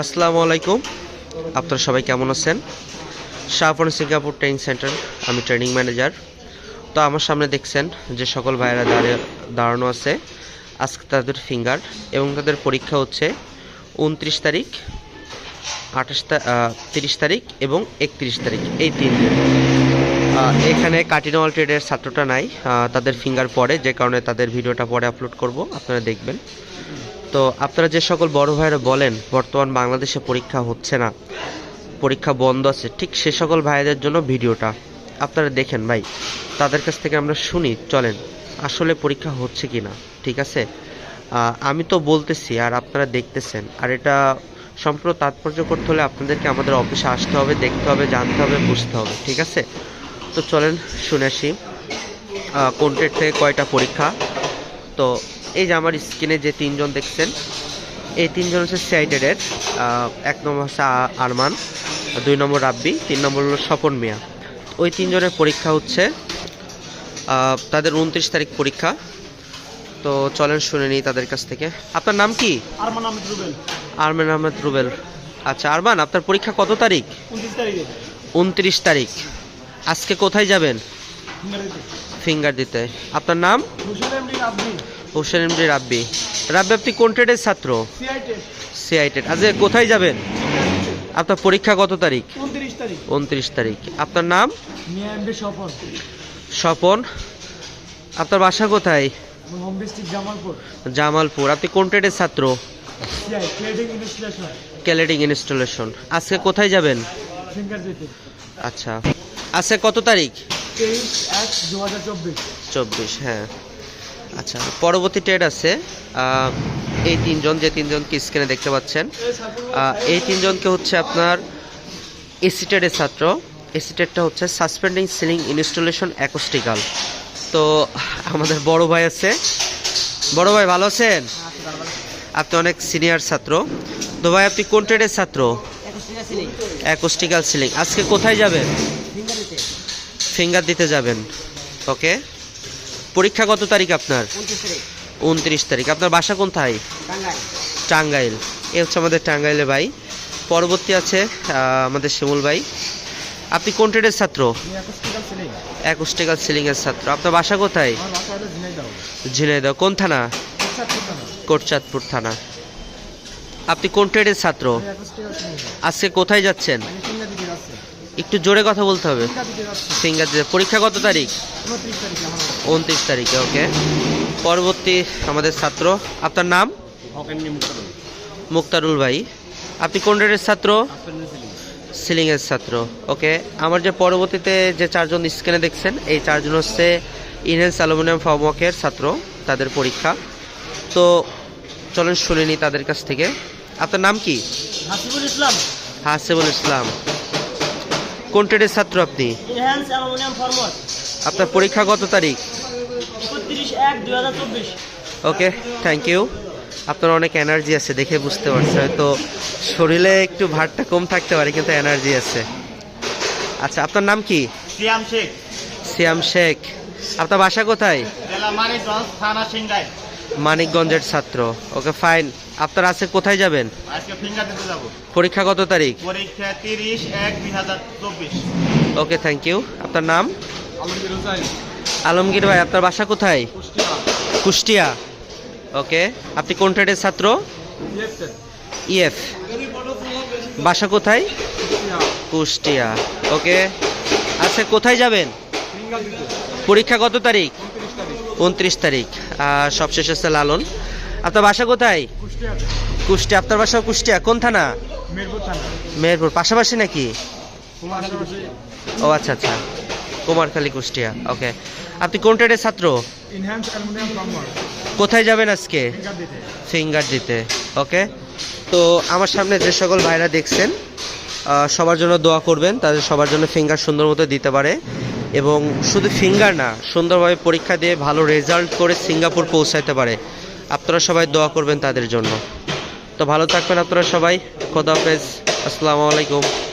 আসসালামু আলাইকুম। আপনারা সবাই কেমন আছেন? শাহপুর সিঙ্গাপুর ট্রেনিং সেন্টার, আমি ট্রেনিং ম্যানেজার। তো আমার সামনে দেখছেন যে সকল ভাইয়েরা দাঁড়িয়ে, দাঁড়ানো আছে। আজকে তাদের ফিঙ্গার এবং তাদের পরীক্ষা হচ্ছে উনত্রিশ তারিখ, আঠাশ তিরিশ তারিখ এবং একত্রিশ তারিখ, এই তিন দিন। এখানে কাটিনওয়াল ট্রেডের ছাত্রটা নাই। তাদের ফিঙ্গার পরে যে কারণে তাদের ভিডিওটা পরে আপলোড করব, আপনারা দেখবেন। তো আপনারা যে সকল বড় ভাইয়েরা বলেন, বর্তমান বাংলাদেশে পরীক্ষা হচ্ছে না, পরীক্ষা বন্ধ আছে, ঠিক সে সকল ভাইদের জন্য ভিডিওটা আপনারা দেখেন ভাই, তাদের কাছ থেকে আমরা শুনি, চলেন, আসলে পরীক্ষা হচ্ছে কি না ঠিক আছে? আমি তো বলতেছি, আর আপনারা দেখতেছেন, আর এটা সম্পূর্ণ তাৎপর্য করতে হলে আপনাদেরকে আমাদের অফিসে আসতে হবে, দেখতে হবে, জানতে হবে, বুঝতে হবে, ঠিক আছে? তো চলেন, শুনে আসি কোন ট্রেড থেকে কয়টা পরীক্ষা? তো এই যে আমার স্ক্রিনে যে তিনজন দেখছেন এই তিনজন হচ্ছে সিআইটেডের এক নম্বর হচ্ছে আরমান দুই নম্বর রাব্বি তিন নম্বর হলো স্বপন মিয়া। ওই তিনজনের পরীক্ষা হচ্ছে তাদের উনত্রিশ তারিখ পরীক্ষা। তো চলেন শুনে নিই তাদের কাছ থেকে। আপনার নাম কি? আরমান আহমেদ রুবেল। আরমান আহমেদ রুবেল। আচ্ছা আরমান আপনার পরীক্ষা কত তারিখ? উনত্রিশ তারিখ। আজকে কোথায় যাবেন? ফিঙ্গার দিতে। আপনার নাম? হুসেন এমডি রাব্বি। রাব্বি আপনি কোন ট্রেডের ছাত্র? সিআইটে সিআইটেড আজকে কোথায় যাবেন? আপনার পরীক্ষা কত তারিখ? উনত্রিশ তারিখ। আপনার নাম? স্বপন। আপনার বাসা কোথায়? জামালপুর। আপনি কোন ট্রেডের ছাত্র? ক্যালেডিং ইনস্টলেশন আজকে কোথায় যাবেন? আচ্ছা। আজকে কত তারিখ? তেইশ দু হাজার চব্বিশ। চব্বিশ হ্যাঁ। আচ্ছা পরবর্তী ট্রেড আছে এই তিনজন, যে তিনজনকে স্ক্রিনে দেখতে পাচ্ছেন। এই তিনজনকে হচ্ছে আপনার এসিটেডের ছাত্র। এসিটেডটা হচ্ছে সাসপেন্ডিং সিলিং ইনস্টলেশন অ্যাকোস্টিক্যাল তো আমাদের বড় ভাই আছে। বড় ভাই, ভালো আছেন? আপনি অনেক সিনিয়র ছাত্র। তো ভাই, আপনি কোন ট্রেডের ছাত্র? অ্যাকোস্টিক্যাল সিলিং আজকে কোথায় যাবেন? ফিঙ্গার দিতে। যাবেন। ওকে পরীক্ষা কত তারিখ আপনার? উনত্রিশ তারিখ। আপনার বাসা কোথায়? টাঙ্গাইল। এ হচ্ছে আমাদের টাঙ্গাইলে ভাই। পরবর্তী আছে আমাদের শিমুল ভাই। আপনি কোন ট্রেডের ছাত্র? অ্যাকোস্টিক্যাল সিলিং অ্যাকোস্টিক্যাল সিলিংয়ের ছাত্র। আপনার বাসা কোথায়? ঝিনাইদহ। কোন থানা? কোটচাঁদপুর থানা। আপনি কোন ট্রেডের ছাত্র? আজকে কোথায় যাচ্ছেন আমি ফিঙ্গার দিতে যাচ্ছি একটু জোরে কথা বলতে হবে। যাচ্ছি পরীক্ষা কত তারিখ? উনত্রিশ তারিখে ওকে। পরবর্তী আমাদের ছাত্র আপনার নাম? মুক্তারুল ভাই। আপনি কোন রেটের ছাত্র? সিলিংয়ের ছাত্র ওকে। আমার যে পরবর্তীতে যে চারজন স্ক্রিনে দেখছেন এই চারজন হচ্ছে ইনহেন্স অ্যালুমিনিয়াম ফর্মওয়ার্কের ছাত্র তাদের পরীক্ষা। তো চলেন শুনে নিই তাদের কাছ থেকে। আপনার নাম কি? হাসিবুল ইসলাম। হাসিবুল ইসলাম। কোন ট্রেডের ছাত্র আপনি? আপনার পরীক্ষা কত তারিখ? ওকে থ্যাংক ইউ আপনার অনেক এনার্জি আছে দেখে বুঝতে পারছি হয়তো শরীরে একটু ভারটা কম থাকতে পারে কিন্তু এনার্জি আছে। আচ্ছা আপনার নাম কি? সিয়াম শেখ। সিয়াম শেখ। আপনার বাসা কোথায়? জেলা মানিকগঞ্জ থানা সিংগাই। মানিকগঞ্জের ছাত্র। ওকে ফাইন আপনার আছে কোথায় যাবেন? আজকে ফিঙ্গার দিতে যাব। পরীক্ষা কত তারিখ? পরীক্ষা তিরিশ এক দুই হাজার চব্বিশ। ওকে থ্যাংক ইউ আপনার নাম? আলমগীর হোসাইন। আলমগীর ভাই আপনার বাসা কোথায়? কুষ্টিয়া। কুষ্টিয়া। ওকে আপনি কোন ট্রেডের ছাত্র? ইএফ বাসা কোথায়? কুষ্টিয়া। ওকে আচ্ছা কোথায় যাবেন? ফিঙ্গার দিতে পরীক্ষা কত তারিখ? উনত্রিশ তারিখ। সবশেষ হচ্ছে লালন। আপনার বাসা কোথায়? কুষ্টিয়া। আপনার বাসা কুষ্টিয়া। কোন থানা? মেহেরপুর পাশাপাশি নাকি? ও আচ্ছা আচ্ছা। কুমারখালী কুষ্টিয়া। ওকে। আপনি কোন ট্রেডের ছাত্র? কোথায় যাবেন আজকে? ফিঙ্গার দিতে। ওকে। তো আমার সামনে যে সকল ভাইরা দেখছেন সবার জন্য দোয়া করবেন। তাদের সবার জন্য ফিঙ্গার সুন্দর মতো দিতে পারে। এবং শুধু ফিঙ্গার না সুন্দরভাবে পরীক্ষা দিয়ে ভালো রেজাল্ট করে সিঙ্গাপুর পৌঁছাতে পারে। আপনারা সবাই দোয়া করবেন তাদের জন্য। তো ভালো থাকবেন আপনারা সবাই। খোদাফেজ আসসালামু আলাইকুম।